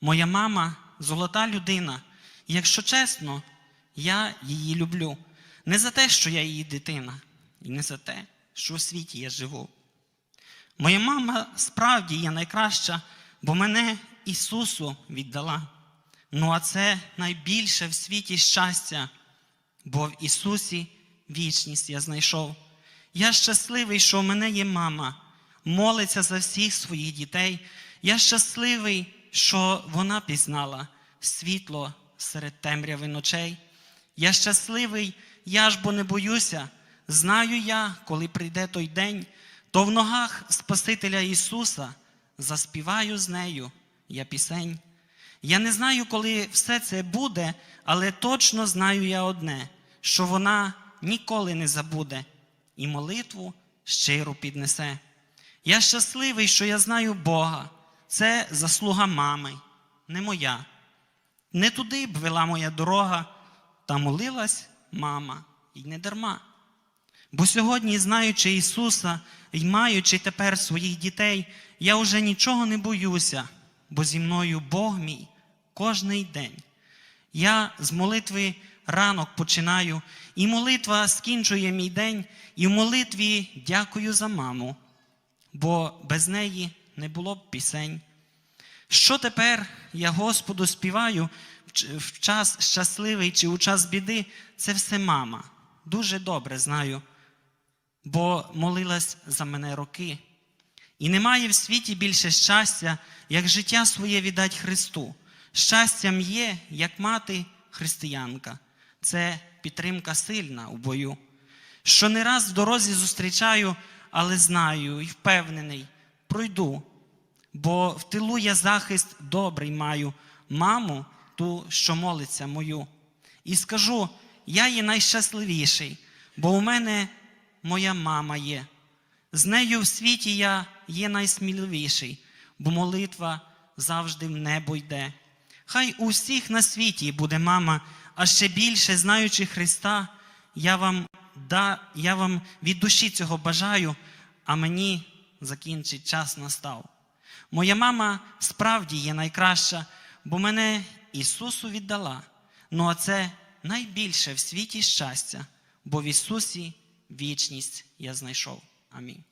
Моя мама золота людина. І якщо чесно, я її люблю. Не за те, що я її дитина, і не за те, що у світі я живу. Моя мама справді є найкраща, бо мене Ісусу віддала. Ну а це найбільше в світі щастя, бо в Ісусі вічність я знайшов. Я щасливий, що в мене є мама, молиться за всіх своїх дітей. Я щасливий, що вона пізнала світло серед темряви ночей. Я щасливий, я ж бо не боюся. Знаю я, коли прийде той день, то в ногах Спасителя Ісуса заспіваю з нею я пісень. Я не знаю, коли все це буде, але точно знаю я одне, що вона ніколи не забуде і молитву щиро піднесе. Я щасливий, що я знаю Бога. Це заслуга мами, не моя. Не туди б вела моя дорога, та молилась мама, і не дарма. Бо сьогодні, знаючи Ісуса і маючи тепер своїх дітей, я вже нічого не боюся, бо зі мною Бог мій кожний день. Я з молитви ранок починаю, і молитва скінчує мій день, і в молитві дякую за маму, бо без неї не було б пісень. Що тепер я Господу співаю в час щасливий чи у час біди, це все мама. Дуже добре знаю, бо молилась за мене роки. І немає в світі більше щастя, як життя своє віддать Христу. Щастям є, як мати християнка. Це підтримка сильна у бою. Що не раз в дорозі зустрічаю, але знаю і впевнений, пройду. Бо в тилу я захист добрий маю, маму, ту, що молиться мою. І скажу, я є найщасливіший, бо у мене моя мама є. З нею в світі я є найсміливіший, бо молитва завжди в небо йде. Хай у всіх на світі буде мама, а ще більше, знаючи Христа, я вам, да, я вам від душі цього бажаю, а мені закінчить час настав. Моя мама справді є найкраща, бо мене Ісусу віддала. Ну а це найбільше в світі щастя, бо в Ісусі вічність я знайшов. Амінь.